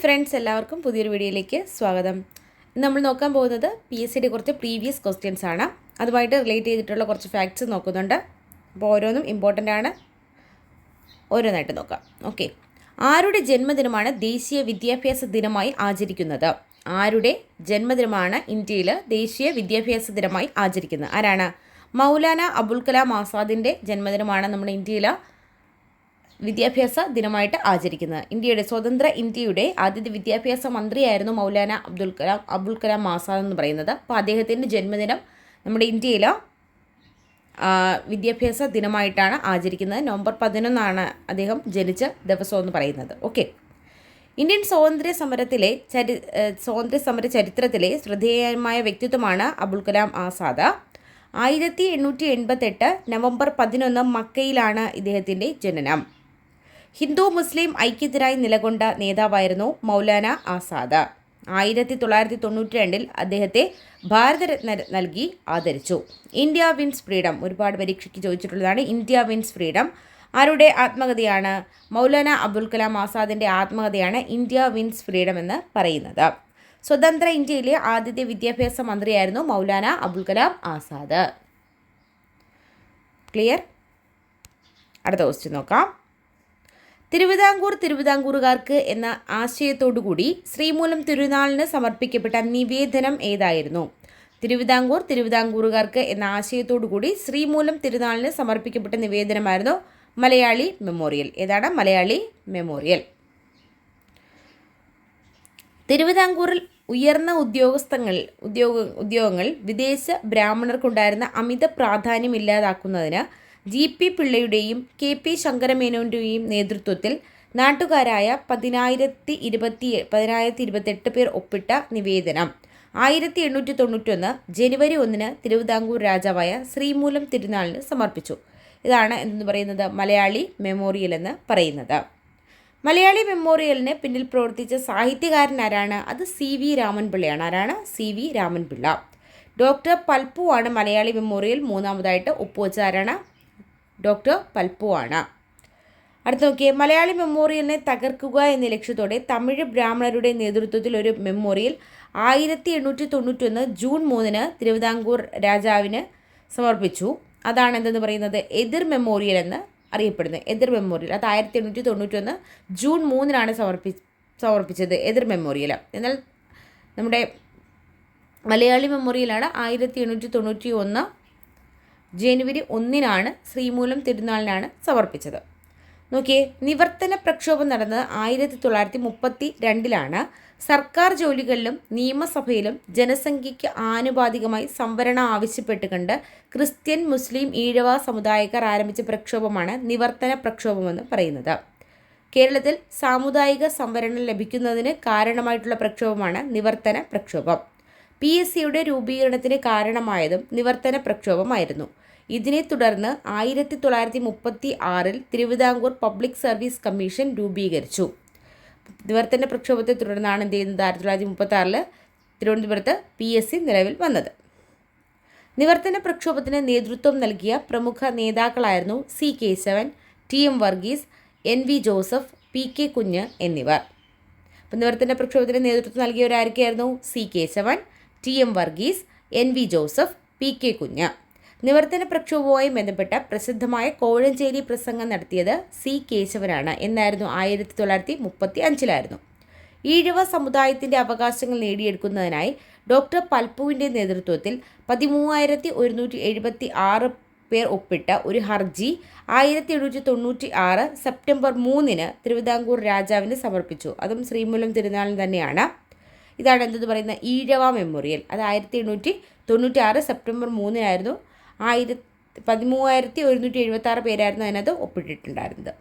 Friends എല്ലാവർക്കും പുതിയൊരു വീഡിയോയിലേക്ക് സ്വാഗതം. ഇന്ന് നമ്മൾ നോക്കാൻ പോകുന്നത് പി എസ് സിയുടെ കുറച്ച് പ്രീവിയസ് ക്വസ്റ്റ്യൻസ് ആണ്. അതുമായിട്ട് റിലേറ്റ് ചെയ്തിട്ടുള്ള കുറച്ച് ഫാക്ട്സ് നോക്കുന്നുണ്ട്. അപ്പോൾ ഓരോന്നും ഇമ്പോർട്ടന്റ് ആണ്. ഓരോന്നായിട്ട് നോക്കാം. ഓക്കെ ആരുടെ ജന്മദിനമാണ് ദേശീയ വിദ്യാഭ്യാസ ദിനമായി ആചരിക്കുന്നത്? ആരുടെ ജന്മദിനമാണ് ഇന്ത്യയിൽ ദേശീയ വിദ്യാഭ്യാസ ദിനമായി ആചരിക്കുന്നത്? ആരാണ്? മൗലാന അബുൽ കലാം ആസാദിന്റെ ജന്മദിനമാണ് നമ്മുടെ ഇന്ത്യയിൽ വിദ്യാഭ്യാസ ദിനമായിട്ട് ആചരിക്കുന്നത്. ഇന്ത്യയുടെ സ്വതന്ത്ര ഇന്ത്യയുടെ ആദ്യത്തെ വിദ്യാഭ്യാസ മന്ത്രിയായിരുന്നു മൗലാന അബ്ദുൽ കലാം അബ്ദുൽ കലാം ആസാദ് എന്ന് പറയുന്നത്. അപ്പോൾ അദ്ദേഹത്തിന്റെ ജന്മദിനം നമ്മുടെ ഇന്ത്യയിൽ വിദ്യാഭ്യാസ ദിനമായിട്ടാണ് ആചരിക്കുന്നത്. നവംബർ പതിനൊന്നാണ് അദ്ദേഹം ജനിച്ച ദിവസം എന്ന് പറയുന്നത്. ഓക്കെ. ഇന്ത്യൻ സ്വാതന്ത്ര്യ സമരത്തിലെ ചരി സ്വാതന്ത്ര്യ സമര ചരിത്രത്തിലെ ശ്രദ്ധേയമായ വ്യക്തിത്വമാണ് അബുൽ കലാം ആസാദ്. ആയിരത്തി എണ്ണൂറ്റി എൺപത്തെട്ട് നവംബർ പതിനൊന്ന് മക്കയിലാണ് ഇദ്ദേഹത്തിന്റെ ജനനം. ഹിന്ദു മുസ്ലിം ഐക്യത്തിനായി നിലകൊണ്ട നേതാവായിരുന്നു മൗലാന ആസാദ്. ആയിരത്തി തൊള്ളായിരത്തി തൊണ്ണൂറ്റി രണ്ടിൽ അദ്ദേഹത്തെ ഭാരതരത്ന നൽകി ആദരിച്ചു. ഇന്ത്യ വിൻസ് ഫ്രീഡം ഒരുപാട് പരീക്ഷയ്ക്ക് ചോദിച്ചിട്ടുള്ളതാണ്. ഇന്ത്യ വിൻസ് ഫ്രീഡം ആരുടെ ആത്മകഥയാണ്? മൗലാന അബ്ദുൽ കലാം ആസാദിന്റെ ആത്മകഥയാണ് ഇന്ത്യ വിൻസ് ഫ്രീഡം എന്ന് പറയുന്നത്. സ്വതന്ത്ര ഇന്ത്യയിലെ ആദ്യത്തെ വിദ്യാഭ്യാസ മന്ത്രിയായിരുന്നു മൗലാന അബ്ദുൽ കലാം ആസാദ്. ക്ലിയർ? അടുത്ത ക്വസ്റ്റ്യൻ നോക്കാം. തിരുവിതാംകൂർ തിരുവിതാംകൂറുകാർക്ക് എന്ന ആശയത്തോടുകൂടി ശ്രീമൂലം തിരുനാളിന് സമർപ്പിക്കപ്പെട്ട നിവേദനം ഏതായിരുന്നു? തിരുവിതാംകൂർ തിരുവിതാംകൂറുകാർക്ക് എന്ന ആശയത്തോടുകൂടി ശ്രീമൂലം തിരുനാളിന് സമർപ്പിക്കപ്പെട്ട നിവേദനമായിരുന്നു മലയാളി മെമ്മോറിയൽ. ഏതാണ്? മലയാളി മെമ്മോറിയൽ. തിരുവിതാംകൂറിൽ ഉയർന്ന ഉദ്യോഗസ്ഥങ്ങൾ ഉദ്യോഗ ഉദ്യോഗങ്ങൾ വിദേശ ബ്രാഹ്മണർക്കുണ്ടായിരുന്ന അമിത പ്രാധാന്യം ഇല്ലാതാക്കുന്നതിന് ജി പി പിള്ളയുടെയും കെ പി ശങ്കരമേനോന്റെയും നേതൃത്വത്തിൽ നാട്ടുകാരായ പതിനായിരത്തി ഇരുപത്തി പതിനായിരത്തി ഇരുപത്തെട്ട് പേർ ഒപ്പിട്ട നിവേദനം. ആയിരത്തി എണ്ണൂറ്റി തൊണ്ണൂറ്റൊന്ന് ജനുവരി ഒന്നിന് തിരുവിതാംകൂർ രാജാവായ ശ്രീമൂലം തിരുനാളിന് സമർപ്പിച്ചു. ഇതാണ് എന്ന് പറയുന്നത്? മലയാളി മെമ്മോറിയൽ എന്ന് പറയുന്നത്. മലയാളി മെമ്മോറിയലിന് പിന്നിൽ പ്രവർത്തിച്ച സാഹിത്യകാരൻ ആരാണ്? അത് സി വി രാമൻപിള്ളയാണ്. ആരാണ്? C V Raman Pillai. Doctor പൽപ്പുവാണ് മലയാളി മെമ്മോറിയൽ മൂന്നാമതായിട്ട് ഒപ്പുവെച്ച ആരാണ്? ഡോക്ടർ പൽപ്പു ആണ്. അടുത്ത നോക്കിയേ മലയാളി മെമ്മോറിയലിനെ തകർക്കുക എന്ന ലക്ഷ്യത്തോടെ തമിഴ് ബ്രാഹ്മണരുടെ നേതൃത്വത്തിൽ ഒരു മെമ്മോറിയൽ ആയിരത്തി എണ്ണൂറ്റി തൊണ്ണൂറ്റൊന്ന് ജൂൺ മൂന്നിന് തിരുവിതാംകൂർ രാജാവിന് സമർപ്പിച്ചു. അതാണ് എന്തെന്ന് പറയുന്നത്? എതിർ മെമ്മോറിയൽ എന്ന് അറിയപ്പെടുന്നത്. എതിർ മെമ്മോറിയൽ അത് ആയിരത്തി എണ്ണൂറ്റി തൊണ്ണൂറ്റൊന്ന് ജൂൺ മൂന്നിനാണ് സമർപ്പി സമർപ്പിച്ചത് എതിർ മെമ്മോറിയൽ. എന്നാൽ നമ്മുടെ മലയാളി മെമ്മോറിയലാണ് ആയിരത്തി എണ്ണൂറ്റി തൊണ്ണൂറ്റി ഒന്ന് ജനുവരി ഒന്നിനാണ് ശ്രീമൂലം തിരുനാളിനാണ് സമർപ്പിച്ചത്. നോക്കിയേ നിവർത്തന പ്രക്ഷോഭം നടന്നത് ആയിരത്തി തൊള്ളായിരത്തി മുപ്പത്തി രണ്ടിലാണ് സർക്കാർ ജോലികളിലും നിയമസഭയിലും ജനസംഖ്യയ്ക്ക് ആനുപാതികമായി സംവരണം ആവശ്യപ്പെട്ടുകൊണ്ട് ക്രിസ്ത്യൻ മുസ്ലിം ഈഴവ സമുദായക്കാർ ആരംഭിച്ച പ്രക്ഷോഭമാണ് നിവർത്തന പ്രക്ഷോഭമെന്ന് പറയുന്നത്. കേരളത്തിൽ സാമുദായിക സംവരണം ലഭിക്കുന്നതിന് കാരണമായിട്ടുള്ള പ്രക്ഷോഭമാണ് നിവർത്തന പ്രക്ഷോഭം. പി എസ് സിയുടെ രൂപീകരണത്തിന് കാരണമായതും നിവർത്തന പ്രക്ഷോഭമായിരുന്നു. ഇതിനെ തുടർന്ന് ആയിരത്തി തൊള്ളായിരത്തി മുപ്പത്തി ആറിൽ തിരുവിതാംകൂർ പബ്ലിക് സർവീസ് കമ്മീഷൻ രൂപീകരിച്ചു. നിവർത്തന പ്രക്ഷോഭത്തെ തുടർന്നാണ് എന്ത് ചെയ്യുന്നത്? ആയിരത്തി തൊള്ളായിരത്തി മുപ്പത്തി ആറിൽ തിരുവനന്തപുരത്ത് പി എസ് സി നിലവിൽ വന്നത്. നിവർത്തന പ്രക്ഷോഭത്തിന് നേതൃത്വം നൽകിയ പ്രമുഖ നേതാക്കളായിരുന്നു C Kesavan T M Varghese N V Joseph P K Kunju എന്നിവർ. അപ്പം നിവർത്തന പ്രക്ഷോഭത്തിന് നേതൃത്വം നൽകിയവരായിരിക്കായിരുന്നു C Kesavan T M Varghese N V Joseph P K Kunju. നിവർത്തന പ്രക്ഷോഭവുമായി ബന്ധപ്പെട്ട പ്രസിദ്ധമായ കോഴഞ്ചേരി പ്രസംഗം നടത്തിയത് സി കേശവനാണ്. എന്നായിരുന്നു ആയിരത്തി തൊള്ളായിരത്തി മുപ്പത്തി അഞ്ചിലായിരുന്നു ഈഴവ സമുദായത്തിന്റെ അവകാശങ്ങൾ നേടിയെടുക്കുന്നതിനായി ഡോക്ടർ പൽപ്പുവിന്റെ നേതൃത്വത്തിൽ പതിമൂവായിരത്തി ഒരുന്നൂറ്റി എഴുപത്തി ആറ് പേർ ഒപ്പിട്ട ഒരു ഹർജി ആയിരത്തി എണ്ണൂറ്റി തൊണ്ണൂറ്റി ആറ് സെപ്റ്റംബർ മൂന്നിന് തിരുവിതാംകൂർ രാജാവിന് സമർപ്പിച്ചു. അതും ശ്രീമൂലം തിരുനാളിന് തന്നെയാണ്. ഇതാണ് എന്തെന്ന് പറയുന്ന ഈഴവ മെമ്മോറിയൽ. അത് ആയിരത്തി എണ്ണൂറ്റി തൊണ്ണൂറ്റി ആറ് സെപ്റ്റംബർ മൂന്നിനായിരുന്നു ആയിരത്തി പതിമൂവായിരത്തി ഒരുന്നൂറ്റി എഴുപത്തി ആറ് പേരായിരുന്നു അതിനകത്ത് ഒപ്പിട്ടിട്ടുണ്ടായിരുന്നത്.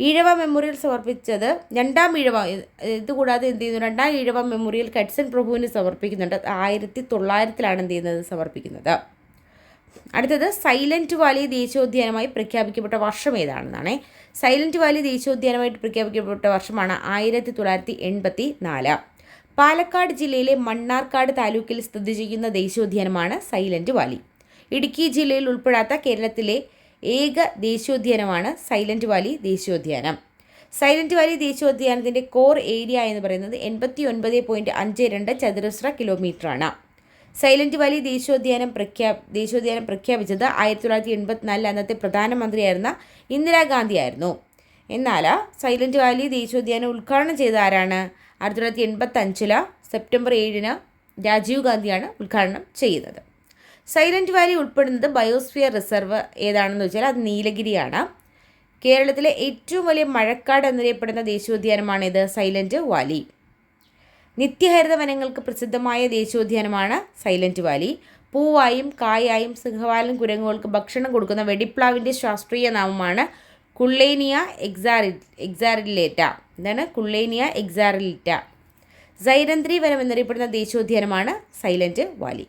ഈഴവ മെമ്മോറിയൽ സമർപ്പിച്ചത് രണ്ടാം ഈഴവ ഇതുകൂടാതെ എന്ത് ചെയ്യുന്നു? രണ്ടാം ഈഴവ മെമ്മോറിയൽ കഡ്സൺ പ്രഭുവിന് സമർപ്പിക്കുന്നുണ്ട്. ആയിരത്തി തൊള്ളായിരത്തിലാണ് എന്ത് ചെയ്യുന്നത്? സമർപ്പിക്കുന്നത്. അടുത്തത് സൈലന്റ് വാലി ദേശീയോദ്യാനമായി പ്രഖ്യാപിക്കപ്പെട്ട വർഷം ഏതാണെന്നാണ്. സൈലന്റ് വാലി ദേശീയോദ്യാനമായിട്ട് പ്രഖ്യാപിക്കപ്പെട്ട വർഷമാണ് ആയിരത്തി തൊള്ളായിരത്തി എൺപത്തി നാല് പാലക്കാട് ജില്ലയിലെ മണ്ണാർക്കാട് താലൂക്കിൽ സ്ഥിതി ചെയ്യുന്ന ദേശീയോദ്യാനമാണ് സൈലന്റ് വാലി. ഇടുക്കി ജില്ലയിൽ ഉൾപ്പെടാത്ത കേരളത്തിലെ ഏക ദേശീയോദ്യാനമാണ് സൈലന്റ് വാലി ദേശീയോദ്യാനം. സൈലന്റ് വാലി ദേശീയോദ്യാനത്തിന്റെ കോർ ഏരിയ എന്ന് പറയുന്നത് എൺപത്തി ഒൻപത് പോയിന്റ് അഞ്ച് രണ്ട് ചതുരശ്ര കിലോമീറ്ററാണ്. സൈലന്റ് വാലി ദേശീയോദ്യാനം പ്രഖ്യാ ദേശീയോദ്യാനം പ്രഖ്യാപിച്ചത് ആയിരത്തി തൊള്ളായിരത്തി എൺപത്തിനാലിൽ അന്നത്തെ പ്രധാനമന്ത്രിയായിരുന്ന ഇന്ദിരാഗാന്ധിയായിരുന്നു. എന്നാൽ സൈലന്റ് വാലി ദേശീയോദ്യാനം ഉദ്ഘാടനം ചെയ്ത ആരാണ്? ആയിരത്തി തൊള്ളായിരത്തി എൺപത്തഞ്ചിൽ സെപ്റ്റംബർ ഏഴിന് രാജീവ് ഗാന്ധിയാണ് ഉദ്ഘാടനം ചെയ്യുന്നത് സൈലന്റ് വാലി ഉൾപ്പെടുന്നത് ബയോസ്ഫിയർ റിസർവ് ഏതാണെന്ന് വെച്ചാൽ അത് നീലഗിരിയാണ്. കേരളത്തിലെ ഏറ്റവും വലിയ മഴക്കാട് എന്നറിയപ്പെടുന്ന ദേശീയോദ്യാനമാണിത് സൈലന്റ് വാലി. നിത്യഹരിത വനങ്ങൾക്ക് പ്രസിദ്ധമായ ദേശീയോദ്യാനമാണ് സൈലന്റ് വാലി. പൂവായും കായായും സിംഹവാലൻ കുരങ്ങുകൾക്ക് ഭക്ഷണം കൊടുക്കുന്ന വെടിപ്ലാവിന്റെ ശാസ്ത്രീയ നാമമാണ് കുള്ളേനിയ എക്സാറി എക്സാറിലേറ്റ എന്താണ്? കുള്ളേനിയ എക്സാറിലേറ്റ സൈരന്ത്രി വനം എന്നറിയപ്പെടുന്ന ദേശീയോദ്യാനമാണ് സൈലന്റ് വാലി.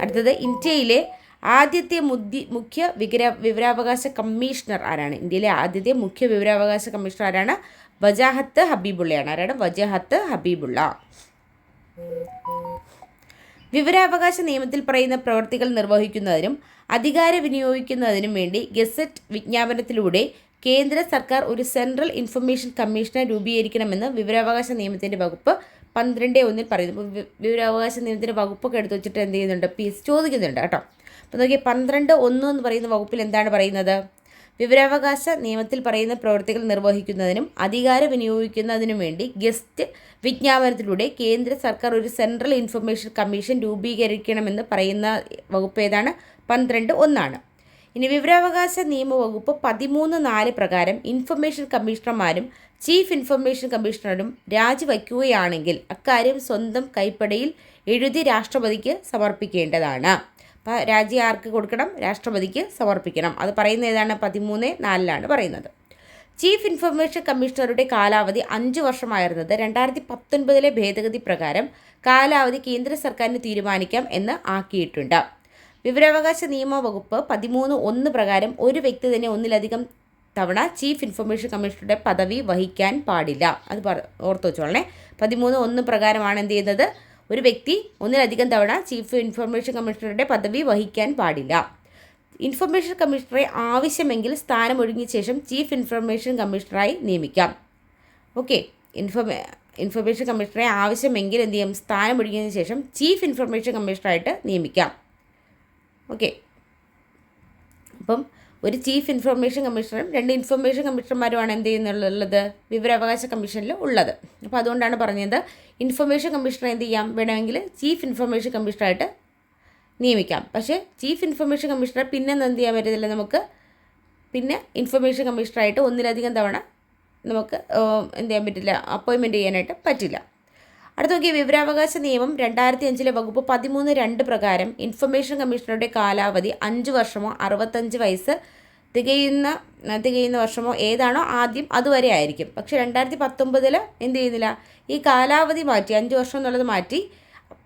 അടുത്തത് ഇന്ത്യയിലെ ആദ്യത്തെ മുദ്യ മുഖ്യ വിവര വിവരാവകാശ കമ്മീഷണർ ആരാണ്? ഇന്ത്യയിലെ ആദ്യത്തെ മുഖ്യ വിവരാവകാശ കമ്മീഷണർ ആരാണ്? വജാഹത്ത് ഹബീബുള്ളയാണ്. ആരാണ്? വജാഹത്ത് ഹബീബുള്ള. വിവരാവകാശ നിയമത്തിൽ പറയുന്ന പ്രവർത്തികൾ നിർവഹിക്കുന്നതിനും അധികാരം വിനിയോഗിക്കുന്നതിനും വേണ്ടി ഗസറ്റ് വിജ്ഞാപനത്തിലൂടെ കേന്ദ്ര സർക്കാർ ഒരു സെൻട്രൽ ഇൻഫർമേഷൻ കമ്മീഷനെ രൂപീകരിക്കണമെന്ന് വിവരാവകാശ നിയമത്തിന്റെ വകുപ്പ് പന്ത്രണ്ട് ഒന്നിൽ പറയുന്നു. വിവരാവകാശ നിയമത്തിന്റെ വകുപ്പൊക്കെ എടുത്ത് വെച്ചിട്ട് എന്ത് ചെയ്യുന്നുണ്ട്? പി എസ് ചോദിക്കുന്നുണ്ട് കേട്ടോ. അപ്പോൾ നോക്കിയാൽ പന്ത്രണ്ട് ഒന്ന് എന്ന് പറയുന്ന വകുപ്പിൽ എന്താണ് പറയുന്നത്? വിവരാവകാശ നിയമത്തിൽ പറയുന്ന പ്രവൃത്തികൾ നിർവഹിക്കുന്നതിനും അധികാരം വിനിയോഗിക്കുന്നതിനും വേണ്ടി ഗസ്റ്റ് വിജ്ഞാപനത്തിലൂടെ കേന്ദ്ര സർക്കാർ ഒരു സെൻട്രൽ ഇൻഫർമേഷൻ കമ്മീഷൻ രൂപീകരിക്കണമെന്ന് പറയുന്ന വകുപ്പ് ഏതാണ്? പന്ത്രണ്ട് ഒന്നാണ്. ഇനി വിവരാവകാശ നിയമവകുപ്പ് പതിമൂന്ന് നാല് പ്രകാരം ഇൻഫർമേഷൻ കമ്മീഷണർമാരും ചീഫ് ഇൻഫർമേഷൻ കമ്മീഷണറും രാജിവയ്ക്കുകയാണെങ്കിൽ അക്കാര്യം സ്വന്തം കൈപ്പടയിൽ എഴുതി രാഷ്ട്രപതിക്ക് സമർപ്പിക്കേണ്ടതാണ്. അപ്പോൾ രാജി ആർക്ക് കൊടുക്കണം? രാഷ്ട്രപതിക്ക് സമർപ്പിക്കണം. അത് പറയുന്ന ഏതാണ്? പതിമൂന്ന് നാലിലാണ് പറയുന്നത്. ചീഫ് ഇൻഫർമേഷൻ കമ്മീഷണറുടെ കാലാവധി അഞ്ച് വർഷമായിരുന്നത് രണ്ടായിരത്തി പത്തൊൻപതിലെ ഭേദഗതി പ്രകാരം കാലാവധി കേന്ദ്ര സർക്കാരിന് തീരുമാനിക്കാം എന്ന് ആക്കിയിട്ടുണ്ട്. വിവരാവകാശ നിയമ വകുപ്പ് പതിമൂന്ന് ഒന്ന് പ്രകാരം ഒരു വ്യക്തി തന്നെ ഒന്നിലധികം തവണ ചീഫ് ഇൻഫർമേഷൻ കമ്മീഷണറുടെ പദവി വഹിക്കാൻ പാടില്ല. അത് ഓർത്ത് വെച്ചോളണേ. പതിമൂന്ന് ഒന്ന് പ്രകാരമാണ് എന്ത് ചെയ്യുന്നത്? ഒരു വ്യക്തി ഒന്നിലധികം തവണ ചീഫ് ഇൻഫർമേഷൻ കമ്മീഷണറുടെ പദവി വഹിക്കാൻ പാടില്ല. ഇൻഫർമേഷൻ കമ്മീഷണറെ ആവശ്യമെങ്കിൽ സ്ഥാനമൊഴിഞ്ഞ ശേഷം ചീഫ് ഇൻഫർമേഷൻ കമ്മീഷണറായി നിയമിക്കാം. ഓക്കെ. ഇൻഫർമേ ഇൻഫർമേഷൻ കമ്മീഷണറെ ആവശ്യമെങ്കിൽ എന്ത് ചെയ്യും? സ്ഥാനമൊഴിഞ്ഞതിന് ശേഷം ചീഫ് ഇൻഫർമേഷൻ കമ്മീഷണറായിട്ട് നിയമിക്കാം. ഓക്കെ. അപ്പം ഒരു ചീഫ് ഇൻഫർമേഷൻ കമ്മീഷണറും രണ്ട് ഇൻഫർമേഷൻ കമ്മീഷണർമാരുമാണ് എന്ത് ചെയ്യുന്നുള്ളത്? വിവരാവകാശ കമ്മീഷനിൽ ഉള്ളത്. അപ്പോൾ അതുകൊണ്ടാണ് പറഞ്ഞത് ഇൻഫർമേഷൻ കമ്മീഷണർ എന്ത് ചെയ്യാം? വേണമെങ്കിൽ ചീഫ് ഇൻഫർമേഷൻ കമ്മീഷണറായിട്ട് നിയമിക്കാം. പക്ഷേ ചീഫ് ഇൻഫർമേഷൻ കമ്മീഷണർ പിന്നെ എന്ത് ചെയ്യാൻ പറ്റത്തില്ല നമുക്ക്? പിന്നെ ഇൻഫർമേഷൻ കമ്മീഷണറായിട്ട് ഒന്നിലധികം തവണ നമുക്ക് എന്ത് ചെയ്യാൻ പറ്റില്ല? അപ്പോയിൻമെന്റ് ചെയ്യാനായിട്ട് പറ്റില്ല. അടുത്ത നോക്കിയ വിവരാവകാശ നിയമം രണ്ടായിരത്തി അഞ്ചിലെ വകുപ്പ് പതിമൂന്ന് രണ്ട് പ്രകാരം ഇൻഫർമേഷൻ കമ്മീഷണറുടെ കാലാവധി അഞ്ച് വർഷമോ അറുപത്തഞ്ച് വയസ്സ് തികയുന്ന തികയുന്ന വർഷമോ ഏതാണോ ആദ്യം അതുവരെ ആയിരിക്കും. പക്ഷേ രണ്ടായിരത്തി പത്തൊമ്പതിൽ എന്ത് ചെയ്യുന്നില്ല? ഈ കാലാവധി മാറ്റി അഞ്ച് വർഷം എന്നുള്ളത് മാറ്റി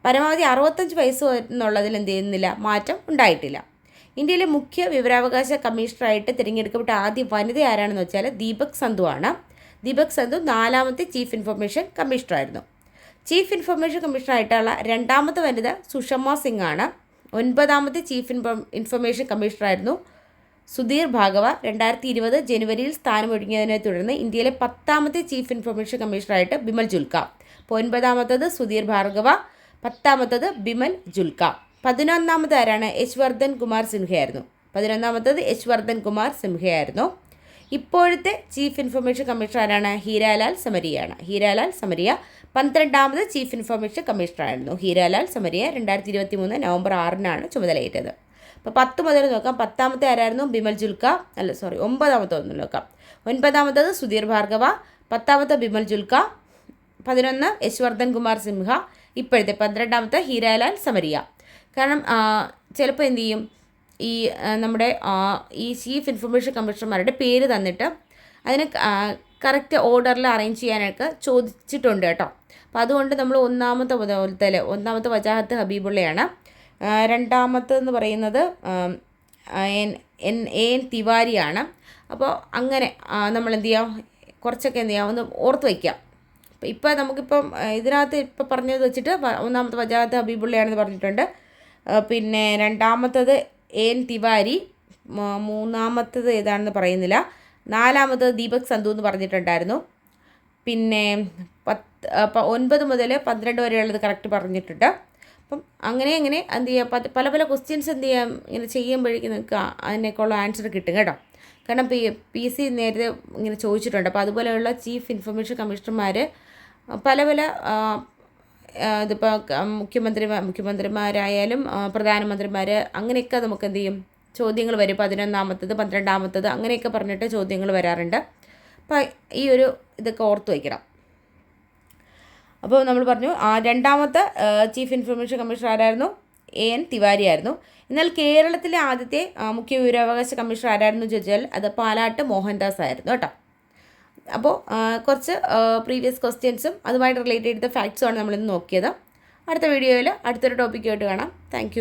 പരമാവധി അറുപത്തഞ്ച് വയസ്സ് എന്നുള്ളതിൽ എന്ത് ചെയ്യുന്നില്ല? മാറ്റം ഉണ്ടായിട്ടില്ല. ഇന്ത്യയിലെ മുഖ്യ വിവരാവകാശ കമ്മീഷണറായിട്ട് തിരഞ്ഞെടുക്കപ്പെട്ട ആദ്യ വനിത ആരാണെന്ന് വെച്ചാൽ ദീപക് സന്ധു ആണ് ദീപക് സന്ധു നാലാമത്തെ ചീഫ് ഇൻഫർമേഷൻ കമ്മീഷണറായിരുന്നു. ചീഫ് ഇൻഫർമേഷൻ കമ്മീഷണറായിട്ടുള്ള രണ്ടാമത്തെ വനിത സുഷമ സിംഗ് ആണ് ഒൻപതാമത്തെ ചീഫ് ഇൻഫോർ ഇൻഫർമേഷൻ കമ്മീഷണറായിരുന്നു സുധീർ ഭാഗവ. രണ്ടായിരത്തി ഇരുപത് ജനുവരിയിൽ സ്ഥാനമൊഴിഞ്ഞതിനെ തുടർന്ന് ഇന്ത്യയിലെ പത്താമത്തെ ചീഫ് ഇൻഫർമേഷൻ കമ്മീഷണറായിട്ട് ബിമൽ ജുൽക്ക അപ്പോൾ ഒൻപതാമത്തത് സുധീർ ഭാർഗവ പത്താമത്തത് ബിമൽ ജുൽക്ക പതിനൊന്നാമത് ആരാണ്? യശ്വർദ്ധൻ കുമാർ സിൻഹയായിരുന്നു പതിനൊന്നാമത്തത് യശ്വർദ്ധൻ കുമാർ സിൻഹയായിരുന്നു ഇപ്പോഴത്തെ ചീഫ് ഇൻഫർമേഷൻ കമ്മീഷണർ ആരാണ്? ഹീരാലാൽ സമരിയാണ്. ഹീരാലാൽ സമരിയ. പന്ത്രണ്ടാമത് ചീഫ് ഇൻഫർമേഷൻ കമ്മീഷണറായിരുന്നു. ഹീരാലാൽ സമരിയ രണ്ടായിരത്തി ഇരുപത്തി മൂന്ന് നവംബർ ആറിനാണ് ചുമതലയേറ്റത്. അപ്പോൾ പത്ത് മുതൽ നോക്കാം. പത്താമത്തെ ആരായിരുന്നു? ബിമൽ ജുൽക്ക അല്ല സോറി ഒമ്പതാമത്തെ ഒന്ന് നോക്കാം. ഒൻപതാമത്തത് സുധീർ ഭാർഗവ. പത്താമത്തെ ബിമൽ ജുൽക്ക പതിനൊന്ന് യശ്വർദ്ധൻ കുമാർ സിംഹ. ഇപ്പോഴത്തെ പന്ത്രണ്ടാമത്തെ ഹീരാലാൽ സമരിയ. കാരണം ചിലപ്പോൾ എന്തു ചെയ്യും? ഈ നമ്മുടെ ഈ ചീഫ് ഇൻഫർമേഷൻ കമ്മീഷണർമാരുടെ പേര് തന്നിട്ട് അതിന് കറക്റ്റ് ഓർഡറിൽ അറേഞ്ച് ചെയ്യാനൊക്കെ ചോദിച്ചിട്ടുണ്ട് കേട്ടോ. അപ്പോൾ അതുകൊണ്ട് നമ്മൾ ഒന്നാമത്തെ മുതൽ ഒന്നാമത്തെ വജാഹത്ത് ഹബീബുള്ളയാണ്. രണ്ടാമത്തെന്ന് പറയുന്നത് എൻ എൻ എൻ തിവാരിയാണ്. അപ്പോൾ അങ്ങനെ നമ്മൾ എന്ത് ചെയ്യാം? കുറച്ചൊക്കെ എന്ത് ചെയ്യാം? ഒന്ന് ഓർത്ത് വയ്ക്കാം. ഇപ്പോൾ നമുക്കിപ്പം ഇതിനകത്ത് ഇപ്പോൾ പറഞ്ഞത് വെച്ചിട്ട് ഒന്നാമത്തെ വജാഹത്ത് ഹബീബുള്ളയാണെന്ന് പറഞ്ഞിട്ടുണ്ട്. പിന്നെ രണ്ടാമത്തത് എൻ തിവാരി മൂന്നാമത്തത് ഏതാണെന്ന് പറയുന്നില്ല. നാലാമത് ദീപക് സന്ധു എന്ന് പറഞ്ഞിട്ടുണ്ടായിരുന്നു. പിന്നെ പത്ത് ഒൻപത് മുതൽ പന്ത്രണ്ട് വരെയുള്ളത് കറക്റ്റ് പറഞ്ഞിട്ടുണ്ട്. അപ്പം അങ്ങനെ അങ്ങനെ എന്ത് ചെയ്യുക പല പല ക്വസ്റ്റ്യൻസ് എന്ത് ചെയ്യാം? ഇങ്ങനെ ചെയ്യുമ്പോഴേക്കും നിങ്ങൾക്ക് അതിനൊക്കെയുള്ള ആൻസർ കിട്ടും കേട്ടോ. കാരണം പി പി സി നേരത്തെ ഇങ്ങനെ ചോദിച്ചിട്ടുണ്ട്. അപ്പോൾ അതുപോലെയുള്ള ചീഫ് ഇൻഫർമേഷൻ കമ്മീഷണർമാർ പല പല ഇതിപ്പോൾ മുഖ്യമന്ത്രി മുഖ്യമന്ത്രിമാരായാലും പ്രധാനമന്ത്രിമാർ അങ്ങനെയൊക്കെ നമുക്ക് എന്ത് ചെയ്യും? ചോദ്യങ്ങൾ വരും. പതിനൊന്നാമത്തത് പന്ത്രണ്ടാമത്തത് അങ്ങനെയൊക്കെ പറഞ്ഞിട്ട് ചോദ്യങ്ങൾ വരാറുണ്ട്. അപ്പോൾ ഈ ഒരു ഇതൊക്കെ ഓർത്ത് വയ്ക്കണം. അപ്പോൾ നമ്മൾ പറഞ്ഞു രണ്ടാമത്തെ ചീഫ് ഇൻഫർമേഷൻ കമ്മീഷണർ ആരായിരുന്നു? എ എൻ തിവാരി ആയിരുന്നു. എന്നാൽ കേരളത്തിലെ ആദ്യത്തെ മുഖ്യ വിവരാവകാശ കമ്മീഷണർ ആരായിരുന്നു ചോദിച്ചാൽ അത് പാലാട്ട് മോഹൻദാസ് ആയിരുന്നു കേട്ടോ. അപ്പോൾ കുറച്ച് പ്രീവിയസ് ക്വസ്റ്റ്യൻസും അതുമായിട്ട് റിലേറ്റ് ചെയ്ത ഫാക്ട്സുമാണ് നമ്മളിന്ന് നോക്കിയത്. അടുത്ത വീഡിയോയിൽ അടുത്തൊരു ടോപ്പിക്കായിട്ട് കാണാം. താങ്ക്